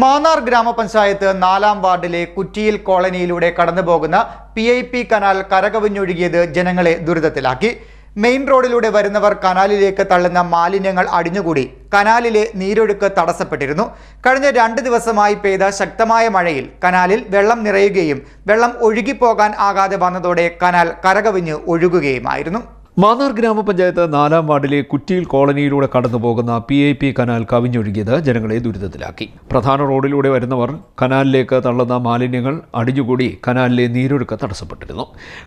മാന്നാർ ഗ്രാമപഞ്ചായത്ത് നാലാം വാർഡിലെ കുറ്റിയിൽ കോളനിയിലൂടെ കടന്നുപോകുന്ന പി ഐ പി കനാൽ കരകവിഞ്ഞൊഴുകിയത് ജനങ്ങളെ ദുരിതത്തിലാക്കി. മെയിൻ റോഡിലൂടെ വരുന്നവർ കനാലിലേക്ക് തള്ളുന്ന മാലിന്യങ്ങൾ അടിഞ്ഞുകൂടി. കനാലിലെ നീരൊഴുക്ക് തടസ്സപ്പെട്ടിരുന്നു. കഴിഞ്ഞ രണ്ട് ദിവസമായി പെയ്ത ശക്തമായ മഴയിൽ കനാലിൽ വെള്ളം നിറയുകയും വെള്ളം ഒഴുകിപ്പോകാൻ ആകാതെ വന്നതോടെ കനാൽ കരകവിഞ്ഞ് ഒഴുകുകയുമായിരുന്നു. മാന്നാർ ഗ്രാമപഞ്ചായത്ത് നാലാം വാർഡിലെ കുറ്റിയിൽ കോളനിയിലൂടെ കടന്നു പോകുന്ന പി ഐ പി കനാൽ കവിഞ്ഞൊഴുകിയത് ജനങ്ങളെ ദുരിതത്തിലാക്കി. പ്രധാന റോഡിലൂടെ വരുന്നവർ കനാലിലേക്ക് തള്ളുന്ന മാലിന്യങ്ങൾ അടിഞ്ഞുകൂടി കനാലിലെ നീരൊഴുക്ക് തടസ്സപ്പെട്ടിരുന്നു.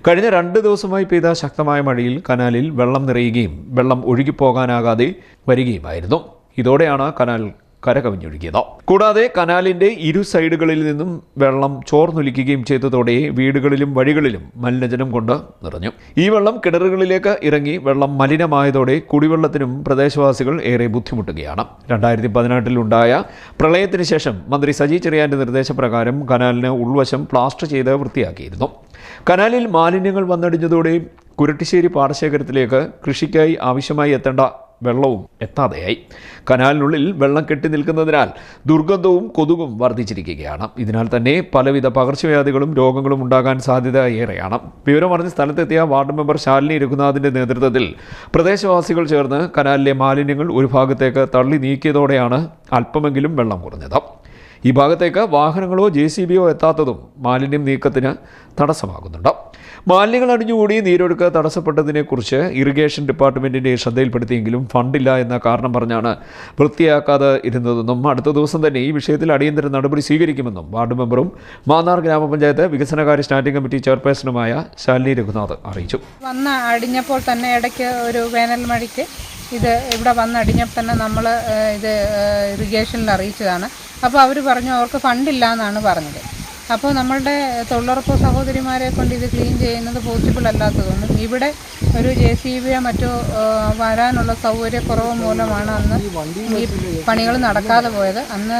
കഴിഞ്ഞ രണ്ട് ദിവസമായി പെയ്ത ശക്തമായ മഴയിൽ കനാലിൽ വെള്ളം നിറയുകയും വെള്ളം ഒഴുകിപ്പോകാനാകാതെ വരികയുമായിരുന്നു. ഇതോടെയാണ് കനാൽ കരകവിഞ്ഞൊഴുകിയത്. കൂടാതെ കനാലിന്റെ ഇരു സൈഡുകളിൽ നിന്നും വെള്ളം ചോർന്നൊലിക്കുകയും ചെയ്തതോടെ വീടുകളിലും വഴികളിലും മലിനജനം കൊണ്ട് നിറഞ്ഞു. ഈ വെള്ളം കിണറുകളിലേക്ക് ഇറങ്ങി വെള്ളം മലിനമായതോടെ കുടിവെള്ളത്തിനും പ്രദേശവാസികൾ ഏറെ ബുദ്ധിമുട്ടുകയാണ്. രണ്ടായിരത്തി പതിനെട്ടിലുണ്ടായ പ്രളയത്തിന് ശേഷം മന്ത്രി സജി ചെറിയാന്റെ നിർദ്ദേശപ്രകാരം കനാലിന് ഉൾവശം പ്ലാസ്റ്റർ ചെയ്ത് വൃത്തിയാക്കിയിരുന്നു. കനാലിൽ മാലിന്യങ്ങൾ വന്നടിഞ്ഞതോടെ കുരട്ടിശ്ശേരി പാടശേഖരത്തിലേക്ക് കൃഷിക്കായി ആവശ്യമായി എത്തേണ്ട വെള്ളവും എത്താതെയായി. കനാലിനുള്ളിൽ വെള്ളം കെട്ടി നിൽക്കുന്നതിനാൽ ദുർഗന്ധവും കൊതുകും വർദ്ധിച്ചിരിക്കുകയാണ്. ഇതിനാൽ തന്നെ പലവിധ പകർച്ചവ്യാധികളും രോഗങ്ങളും ഉണ്ടാകാൻ സാധ്യത ഏറെയാണ്. വിവരമറിഞ്ഞ് സ്ഥലത്തെത്തിയ വാർഡ് മെമ്പർ ശാലിനി രഘുനാഥിന്റെ നേതൃത്വത്തിൽ പ്രദേശവാസികൾ ചേർന്ന് കനാലിലെ മാലിന്യങ്ങൾ ഒരു ഭാഗത്തേക്ക് തള്ളി നീക്കിയതോടെയാണ് അല്പമെങ്കിലും വെള്ളം കുറഞ്ഞത്. ഈ ഭാഗത്തേക്ക് വാഹനങ്ങളോ ജെ സി ബിയോ എത്താത്തതും മാലിന്യം നീക്കത്തിന് തടസ്സമാകുന്നുണ്ട്. മാലിന്യങ്ങൾ അടിഞ്ഞുകൂടി നീരൊഴുക്ക് തടസ്സപ്പെട്ടതിനെക്കുറിച്ച് ഇറിഗേഷൻ ഡിപ്പാർട്ട്മെന്റിന്റെ ശ്രദ്ധയിൽപ്പെടുത്തിയെങ്കിലും ഫണ്ടില്ല എന്ന കാരണം പറഞ്ഞാണ് വൃത്തിയാക്കാതെ ഇരുന്നതെന്നും അടുത്ത ദിവസം തന്നെ ഈ വിഷയത്തിൽ അടിയന്തര നടപടി സ്വീകരിക്കുമെന്നും വാർഡ് മെമ്പറും മാന്നാർ ഗ്രാമപഞ്ചായത്ത് വികസനകാര്യ സ്റ്റാൻഡിംഗ് കമ്മിറ്റി ചെയർപേഴ്സണുമായ ശാലിനി രഘുനാഥ് അറിയിച്ചു. വന്ന് അടിഞ്ഞപ്പോൾ തന്നെ ഇടയ്ക്ക് ഒരു വേനൽ മഴയ്ക്ക് ഇത് ഇവിടെ വന്ന് അടിഞ്ഞപ്പോൾ തന്നെ നമ്മൾ ഇത് ഇറിഗേഷനിൽ അറിയിച്ചതാണ്. അപ്പോൾ അവർ പറഞ്ഞു അവർക്ക് ഫണ്ടില്ല എന്നാണ് പറഞ്ഞത്. അപ്പോൾ നമ്മളുടെ തൊഴിലുറപ്പ് സഹോദരിമാരെ കൊണ്ട് ഇത് ക്ലീൻ ചെയ്യുന്നത് പോസിബിൾ അല്ലാത്തതുകൊണ്ടും ഇവിടെ ഒരു ജെ സി ബിയോ മറ്റോ വരാനുള്ള സൗകര്യക്കുറവ് മൂലമാണ് അന്ന് ഈ പണികൾ നടക്കാതെ പോയത്. അന്ന്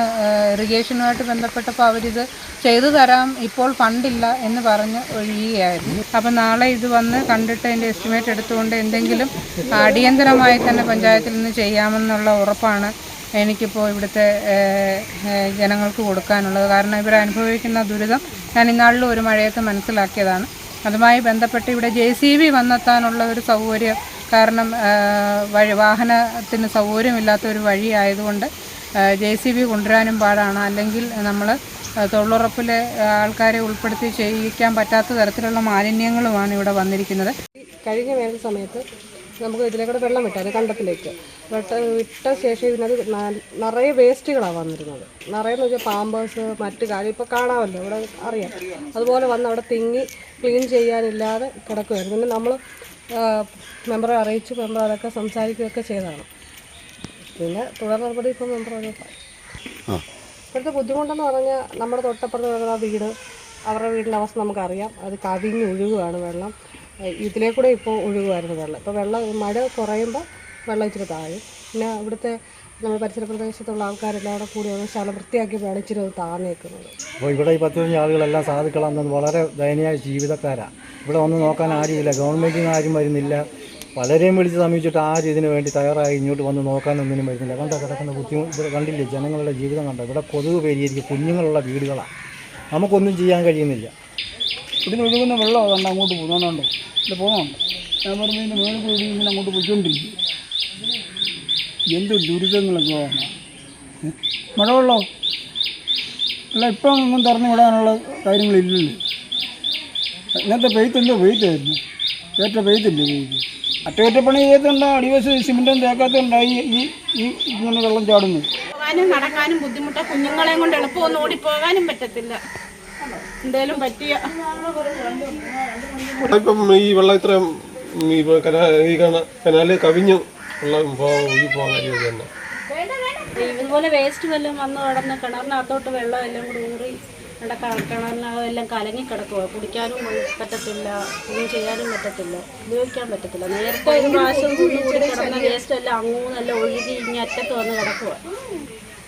ഇറിഗേഷനുമായിട്ട് ബന്ധപ്പെട്ടപ്പോൾ അവരിത് ചെയ്തു തരാം ഇപ്പോൾ ഫണ്ടില്ല എന്ന് പറഞ്ഞ് ഒഴിയുകയായിരുന്നു. അപ്പം നാളെ ഇത് വന്ന് കണ്ടിട്ട് അതിന്റെ എസ്റ്റിമേറ്റ് എടുത്തുകൊണ്ട് എന്തെങ്കിലും അടിയന്തരമായി തന്നെ പഞ്ചായത്തിൽ നിന്ന് ചെയ്യാമെന്നുള്ള ഉറപ്പാണ് എനിക്കിപ്പോൾ ഇവിടുത്തെ ജനങ്ങൾക്ക് കൊടുക്കാനുള്ളത്. കാരണം ഇവർ അനുഭവിക്കുന്ന ദുരിതം ഞാൻ ഇന്നാളിലും ഒരു മഴയത്ത് മനസ്സിലാക്കിയതാണ്. അതുമായി ബന്ധപ്പെട്ട് ഇവിടെ ജെ സി ബി വന്നെത്താനുള്ള ഒരു സൗകര്യം കാരണം വഴി വാഹനത്തിന് സൗകര്യമില്ലാത്ത ഒരു വഴി ആയതുകൊണ്ട് ജെ സി ബി കൊണ്ടുവരാനും പാടാണ്. അല്ലെങ്കിൽ നമ്മൾ തൊഴിലുറപ്പിലെ ആൾക്കാരെ ഉൾപ്പെടുത്തി ചെയ്യിക്കാൻ പറ്റാത്ത തരത്തിലുള്ള മാലിന്യങ്ങളുമാണ് ഇവിടെ വന്നിരിക്കുന്നത്. കഴിഞ്ഞ വേനൽ സമയത്ത് നമുക്ക് ഇതിലേക്കൂടെ വെള്ളം വിട്ടായിരുന്നു കണ്ടത്തിലേക്ക്. വെട്ട വിട്ട ശേഷം ഇതിനകത്ത് നിറയെ വേസ്റ്റുകളാണ് വന്നിരുന്നത്. നിറയെ എന്ന് വെച്ചാൽ പാമ്പേഴ്സ് മറ്റു കാര്യം ഇപ്പോൾ കാണാമല്ലോ ഇവിടെ അറിയാം. അതുപോലെ വന്ന് അവിടെ തിങ്ങി ക്ലീൻ ചെയ്യാനില്ലാതെ കിടക്കുമായിരുന്നു പിന്നെ നമ്മൾ മെമ്പറെ അറിയിച്ചു മെമ്പർ അതൊക്കെ സംസാരിക്കുകയൊക്കെ ചെയ്തതാണ്. പിന്നെ തുടർ നടപടി ഇപ്പോൾ മെമ്പർ ഇപ്പോഴത്തെ ബുദ്ധിമുട്ടെന്ന് പറഞ്ഞാൽ നമ്മുടെ തൊട്ടപ്പുറത്ത് ആ വീട് അവരുടെ വീടിന്റെ അവസ്ഥ നമുക്കറിയാം. അത് കവിഞ്ഞ് ഒഴുകുകയാണ് വെള്ളം. ഏഹ് ഇതിലേക്കൂടെ ഇപ്പോൾ ഒഴുകുമായിരുന്നു വെള്ളം. ഇപ്പോൾ വെള്ളം മഴ കുറയുമ്പോൾ വെള്ളം ഇച്ചിരി താഴും. പിന്നെ ഇവിടുത്തെ നമ്മുടെ പരിസര പ്രദേശത്തുള്ള ആൾക്കാരെല്ലാം കൂടെ കൂടി ഒന്ന് സ്ഥലം വൃത്തിയാക്കിയപ്പോഴാണ് ഇച്ചിരി അത് താഴ്ന്നേക്കുന്നത് അപ്പോൾ ഇവിടെ ഈ പത്ത് ആളുകളെല്ലാം സാധുക്കളാണെന്ന് വളരെ ദയനീയ ജീവിതക്കാരാണ് ഇവിടെ ഒന്ന് നോക്കാൻ ആരുമില്ല. ഗവൺമെന്റിൽ നിന്ന് ആരും വരുന്നില്ല. പലരെയും വിളിച്ച് സമീപിച്ചിട്ട് ആരും ഇതിനു വേണ്ടി തയ്യാറായി ഇങ്ങോട്ട് വന്ന് നോക്കാനൊന്നിനും വരുന്നില്ല. കണ്ട കിടക്കുന്ന ബുദ്ധിമുട്ട് കണ്ടില്ലേ? ജനങ്ങളുടെ ജീവിതം കണ്ടോ? ഇവിടെ കൊതുക് പേരിയിരിക്കും കുഞ്ഞുങ്ങളുള്ള വീടുകളാണ് നമുക്കൊന്നും ചെയ്യാൻ കഴിയുന്നില്ല. ഇതിന് ഒഴുകുന്ന വെള്ളം അതുകൊണ്ട് അങ്ങോട്ട് പോകുന്നുണ്ടോ ഇത് പോകുന്നുണ്ട് ഞാൻ പറഞ്ഞു ഇതിന്റെ മേളിൽ കൂടി ഇങ്ങനെ അങ്ങോട്ട് പോയിക്കൊണ്ടിരിക്കും. എന്ത് ദുരിതങ്ങളൊക്കെ ആണ് മഴ മഴവെള്ളം. അല്ല ഇപ്പം ഒന്നും തുറന്നു വിടാനുള്ള കാര്യങ്ങളില്ലല്ലോ. ഇന്നത്തെ പെയ്ത്തല്ലോ പെയ്ത്തായിരുന്നു. ഏറ്റ പെയ്ത്തില്ലേ പെയ്ത്ത് അറ്റകുറ്റപ്പണി ചെയ്തിട്ടുണ്ടോ അടിവശം സിമെന്റും തേക്കാത്തതുകൊണ്ടായി ഈ ഈ ഇങ്ങനെ വെള്ളം ചാടുന്നു പോകാനും നടക്കാനും ബുദ്ധിമുട്ടാണ് കുഞ്ഞുങ്ങളെയും കൊണ്ട് എളുപ്പമൊന്നും ഓടിപ്പോകാനും പറ്റത്തില്ല. എന്തേലും പറ്റിയ ഇപ്പം ഈ വെള്ളം ഇത്രയും ഈ കനാ ഈ കന കനാല് കവിഞ്ഞു വെള്ളം ഈ പോകാൻ തന്നെ. ഇതുപോലെ വേസ്റ്റ് വല്ലതും വന്ന് കിടന്ന് കിണറിനകത്തോട്ട് വെള്ളം എല്ലാം കൂടി ഊറി ഇവിടെ കിണറിനകം എല്ലാം കലങ്ങി കിടക്കുക കുടിക്കാനും പറ്റത്തില്ല. ഒന്നും ചെയ്യാനും പറ്റത്തില്ല. ഉപയോഗിക്കാൻ പറ്റത്തില്ല. നേരത്തെ ഒരു പ്രാവശ്യം കൂടി കിടന്ന വേസ്റ്റ് എല്ലാം അങ്ങൂന്നെല്ലാം ഒഴുകി ഇങ്ങനെ അറ്റത്ത് വന്ന് കിടക്കുക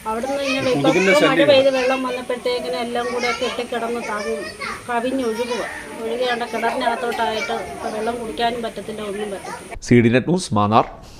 അവിടുന്ന് ഇങ്ങനെ ഇപ്പം മഴ പെയ്ത് വെള്ളം വന്നപ്പോഴത്തേക്കിനും എല്ലാം കൂടെ കെട്ടിക്കിടന്ന് താങ്ങും കവിഞ്ഞൊഴുകുക ഒഴുകിയാണ്ട് കിണറിനകത്തോട്ടായിട്ട് വെള്ളം കുടിക്കാനും പറ്റത്തില്ല ഒന്നും പറ്റത്തില്ല. C D net news Mannar.